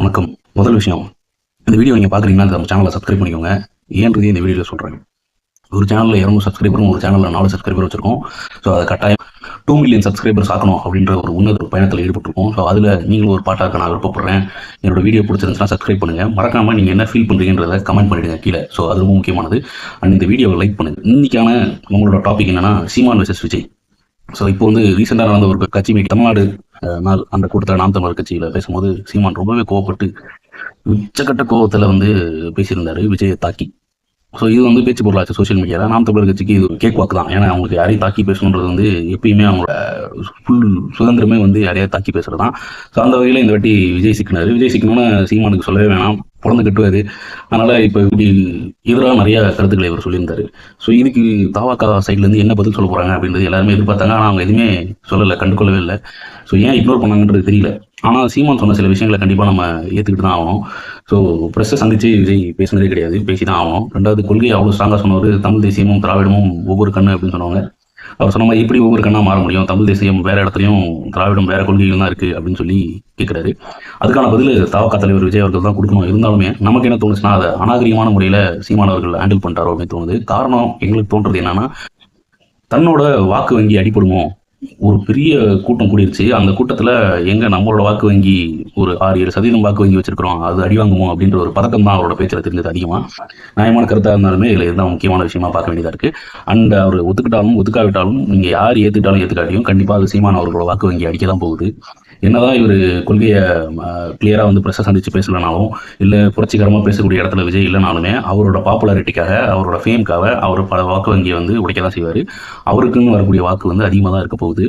வணக்கம். முதல் விஷயம் இந்த வீடியோ நீங்கள் பார்க்குறீங்கன்னா நம்ம சேனலை சப்ஸ்கிரைப் பண்ணிக்கோங்க. ஏன்றது இந்த வீடியோவில் சொல்கிறேன் ஒரு சேனலில் இரநூறு சப்ஸ்கிரைபரும் ஒரு சேனலில் நாலு சப்ஸ்கிரைபர் வச்சிருக்கோம். ஸோ அதை கட்டாயம் டூ மில்லியன் சப்ஸ்கிரைபர்ஸ் ஆக்கணும் அப்படின்ற ஒரு உன்னத ஒரு பயணத்தில் ஈடுபட்டிருக்கோம். ஸோ அதில் நீங்களும் ஒரு பாட்டாக இருக்க நான் விருப்பப்படுறேன். என்னோட வீடியோ பிடிச்சிருந்துச்சுன்னா சப்ஸ்கிரைப் பண்ணுங்கள் மறக்காமல் நீங்கள் என்ன ஃபீல் பண்ணுறீங்கன்றதை கமெண்ட் பண்ணிடுங்க கீழே. ஸோ அது ரொம்ப முக்கியமானது. அண்ட் இந்த வீடியோவை லைக் பண்ணுங்கள் இன்னைக்கான உங்களோட டாபிக் என்னன்னா சீமான் விசஸ் விஜய். ஸோ இப்போ வந்து ரீசெண்டாக நடந்த ஒரு கட்சி மீட் தமிழ்நாடு நாள் அந்த கூட்டத்தில் நாம் தமிழர் கட்சியில் பேசும்போது சீமான் ரொம்பவே கோவப்பட்டு உச்சக்கட்ட கோவத்தில் வந்து பேசியிருந்தாரு விஜயை தாக்கி. ஸோ இது வந்து பேச்சு பொருளாச்சு சோஷியல் மீடியாவில் நாம் தமிழர் கட்சிக்கு இது கேக் வாக்கு தான். ஏன்னா அவங்களுக்கு யாரையும் தாக்கி பேசணுன்றது வந்து எப்பயுமே அவங்களோட ஃபுல் சுதந்திரமே வந்து யாரையாவது தாக்கி பேசுறது தான் ஸோ அந்த வகையில் இந்த வாட்டி விஜய் சிக்கினார். விஜய் சிக்கணும்னு சீமானுக்கு சொல்லவே வேணாம். பிறந்து கட்டுவாது அதனால் இப்போ இப்படி எதிராக நிறையா கருத்துக்களை இவர் சொல்லியிருந்தார். ஸோ இதுக்கு தாவாக்கா சைட்லேருந்து என்ன பதில் சொல்ல போகிறாங்க அப்படின்றது எல்லாருமே எதிர்பார்த்தாங்க. ஆனால் அவங்க எதுவுமே சொல்லலை கண்டுகொள்ளவே இல்லை. ஸோ ஏன் இக்னோர் பண்ணாங்கன்றது தெரியல. ஆனால் சீமான் சொன்ன சில விஷயங்களை கண்டிப்பாக நம்ம ஏற்றுக்கிட்டு தான் ஆகணும். ஸோ ப்ரெஸ்ஸை சந்தித்து விஜய் பேசினதே கிடையாது. பேசி தான் ஆகணும். ரெண்டாவது கொள்கை அவ்வளோ ஸ்ட்ராங்காக சொன்னவர் தமிழ் தேசியமும் திராவிடமும் ஒவ்வொரு கண்ணு அப்படின்னு சொன்னாங்க அவர் சொன்ன மாதிரி எப்படி ஒவ்வொரு கண்ணா மாற முடியும். தமிழ் தேசியம் வேற இடத்துலையும் திராவிடம் வேற கொள்கைகள் தான் இருக்கு அப்படின்னு சொல்லி கேட்குறாரு அதுக்கான பதில் தவக்கா தலைவர் விஜய் அவர்கள் தான் கொடுக்கணும். இருந்தாலுமே நமக்கு என்ன தோணுச்சுன்னா அதை அநாகரிகமான முறையில் சீமானவர்கள் ஹேண்டில் பண்ணுறாரோ அப்படின்னு தோணுது. காரணம் எங்களுக்கு தோன்றது என்னன்னா தன்னோட வாக்கு வங்கி அடிப்படுமோ ஒரு பெரிய கூட்டம் கூடிருச்சு. அந்த கூட்டத்தில் எங்க நம்மளோட வாக்கு வங்கி ஒரு ஆறு ஏழு சதவீதம் வாக்கு வங்கி வச்சிருக்கிறோம். அது அடி வாங்குமோ அப்படின்ற ஒரு பதக்கம் தான் அவரோட பேச்சில் தெரிஞ்சது அதிகமாக நியாயமான கருத்தாக இருந்தாலுமே இதில் இதுதான் முக்கியமான விஷயமா பார்க்க வேண்டியதாக இருக்கு. அண்ட் அவர் ஒத்துக்கிட்டாலும் ஒத்துக்காவிட்டாலும் நீங்கள் யார் ஏற்றுக்கிட்டாலும் ஏற்றுக்காட்டியும் கண்டிப்பாக அது சீமான அவர்களோட வாக்கு வங்கி அடிக்க தான் போகுது. என்னதான் இவர் கொள்கையை கிளியராக வந்து ப்ரெஸ்ஸை சந்தித்து பேசலனாலும் இல்லை புரட்சிகரமாக பேசக்கூடிய இடத்துல விஜய் இல்லைனாலுமே அவரோட பாப்புலாரிட்டிக்காக அவரோட ஃபேம்க்காக அவர் பல வாக்கு வங்கியை வந்து உடைக்க தான் செய்வார். அவருக்குன்னு வரக்கூடிய வாக்கு வந்து அதிகமாக தான் இருக்க போகுது.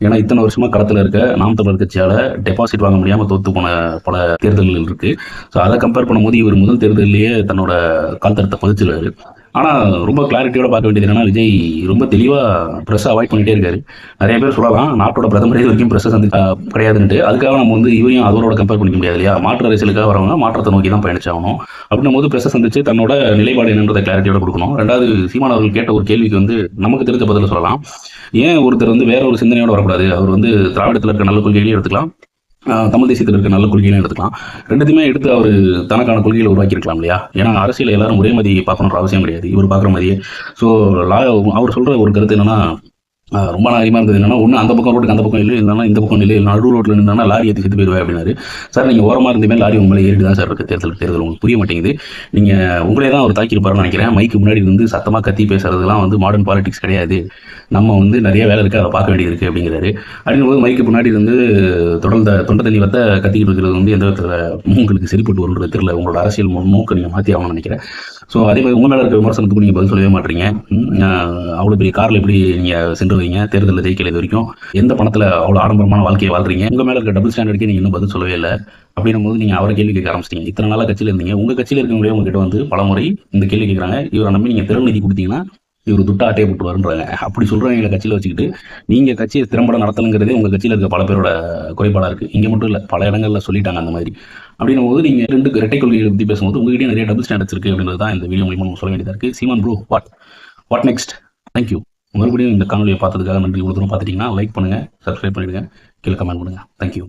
ஏன்னா இத்தனை வருஷமா களத்தில் இருக்க நாம் தமிழர் கட்சியால் டெபாசிட் வாங்க முடியாமல் தோத்து போன பல தேர்தல்கள் இருக்குது ஸோ அதை கம்பேர் பண்ணும்போது இவர் முதல் தேர்தலிலேயே தன்னோட கால்தரத்தை பதிச்சிருக்காரு ஆனால் ரொம்ப கிளாரிட்டியோட பார்க்க வேண்டியது என்னன்னா விஜய் ரொம்ப தெளிவாக ப்ரெஸ்ஸை அவாய்ட் பண்ணிகிட்டே இருக்காரு. நிறைய பேர் சொல்லலாம் நாட்டோட பிரதமர் இது வரைக்கும் ப்ரெஸ்ஸை சந்தி கிடையாதுன்ட்டு அதுக்காக நம்ம வந்து இவரையும் அதோட கம்பேர் பண்ணிக்க முடியாது இல்லையா? மாற்று அரசியலுக்காக வரவங்க மாற்றத்தை நோக்கி தான் பயணிச்சாகணும் அப்படின்னும் போது ப்ரெஸ்ஸை சந்திச்சு தன்னோட நிலைப்பாடு என்னன்றதை கிளாரிட்டியோட கொடுக்கணும். ரெண்டாவது சீமான் அவர்கள் கேட்ட ஒரு கேள்விக்கு வந்து நமக்கு தெரிஞ்ச பதில் சொல்லலாம். ஏன் ஒருத்தர் வந்து வேற ஒரு சிந்தனையோட வரக்கூடாது? அவர் வந்து திராவிடத்தில் இருக்க நல்ல கொள்கையிலேயே எடுத்துக்கலாம். தமிழ் தேசியத்தில் இருக்க நல்ல கொள்கைகளையும் எடுத்துக்கலாம். ரெண்டுத்தையுமே எடுத்து அவர் தனக்கான கொள்கைகளை உருவாக்கியிருக்கலாம் இல்லையா? ஏன்னா அரசியல் எல்லாரும் ஒரே மாதிரி பார்க்கணுன்ற அவசியம் கிடையாது. இவர் பார்க்குற மாதிரியே. ஸோ லா அவர் சொல்கிற ஒரு கருத்து என்னன்னா ரொம்ப அதிகமாக இருந்தது என்னன்னா ஒன்று அந்த பக்கம் ரோட்டுக்கு அந்த பக்கம் இல்லை இல்லைன்னா இந்த பக்கம் இல்லை நடு ரோட்டில் இருந்தாலும் லாரி ஏற்றி செத்து போயிடுவேன் அப்படின்னாரு. சார் நீங்கள் ஓரமாக இருந்தமே லாரி உங்களை மேலே ஏறிட்டு தான் சார் இருக்குது தேர்தல் தேர்தல் உங்களுக்கு புரிய மாட்டேங்குது. நீங்கள் உங்களே தான் அவர் தாக்கியிருப்பாருன்னு நினைக்கிறேன். மைக்கு முன்னாடி இருந்து சத்தமாக கத்தி பேசுறதுலாம் வந்து மாடர்ன் பாலிடிக்ஸ் கிடையாது. நம்ம வந்து நிறைய வேலை இருக்குது அதை பார்க்க வேண்டியது இருக்குது அப்படிங்கிறாரு. அப்படிங்கும்போது மைக்கு முன்னாடி இருந்து தொடர்ந்த தொண்டை தண்ணி வத்த கத்திக்கிட்டு இருக்கிறது வந்து எந்த விதத்தில் உங்களுக்கு சரிப்பட்டு வருன்றது தெரியல. உங்களோட அரசியல் நோக்கம் நீங்கள் மாற்றி ஆகணும்னு நினைக்கிறேன். ஸோ அதே மாதிரி உங்கள் மேலே இருக்க விமர்சனத்துக்கு நீங்கள் பதில் சொல்லவே மாட்டீங்க. அவ்வளோ பெரிய காரில் எப்படி நீங்கள் சென்று வரீங்க தேர்தலில் ஜெயிக்கல இது வரைக்கும். எந்த பணத்தில் அவ்வளோ ஆடம்பரமான வாழ்க்கையை வாழ்றீங்க? உங்கள் மேலே இருக்க டபுள் ஸ்டாண்டர்டுக்கே நீங்கள் இன்னும் பதில் சொல்லவே இல்லை. அப்படின்னும் போது நீங்கள் அவரை கேள்வி கேட்க ஆரம்பிச்சிட்டீங்க. இத்தனை நாளாக கட்சியில் இருந்தீங்க. உங்கள் கட்சியில் இருக்கவங்களே உங்ககிட்ட வந்து பலமுறை இந்த கேள்வி கேட்குறாங்க. இவரை நம்பி நீங்கள் திறன் நிதி கொடுத்தீங்கன்னா இவர் துட்டா அட்டையை போட்டுருவாருன்றாங்க அப்படி சொல்கிறவங்க எங்களை கட்சியில் வச்சுக்கிட்டு நீங்கள் கட்சியை திறம்பட நடத்தலுங்கிறதே உங்கள் கட்சியில் இருக்க பல பேரோட குறைபாடாக இருக்குது இங்கே மட்டும் இல்லை பல இடங்களில் சொல்லிட்டாங்க அந்த மாதிரி. அப்படின்னும் போது நீங்கள் ரெண்டு இரட்டை கொள்கைகளை பற்றி பேசும்போது உங்ககிட்ட நிறைய டபுள் ஸ்டாண்டர்ட்ஸ் இருக்குது அப்படின்றது தான் இந்த வீடியோ மூலியமாக சொல்ல வேண்டியதாக இருக்குது Seeman bro what what next thank you மறுபடியும் இந்த காணொலியை பார்த்ததுக்காக நன்றி. இவ்வளோ தூரம் பார்த்துட்டிங்கன்னா லைக் பண்ணுங்கள் சப்ஸ்கிரைப் பண்ணிவிடுங்க கீழே கமெண்ட் பண்ணுங்கள் தேங்க்யூ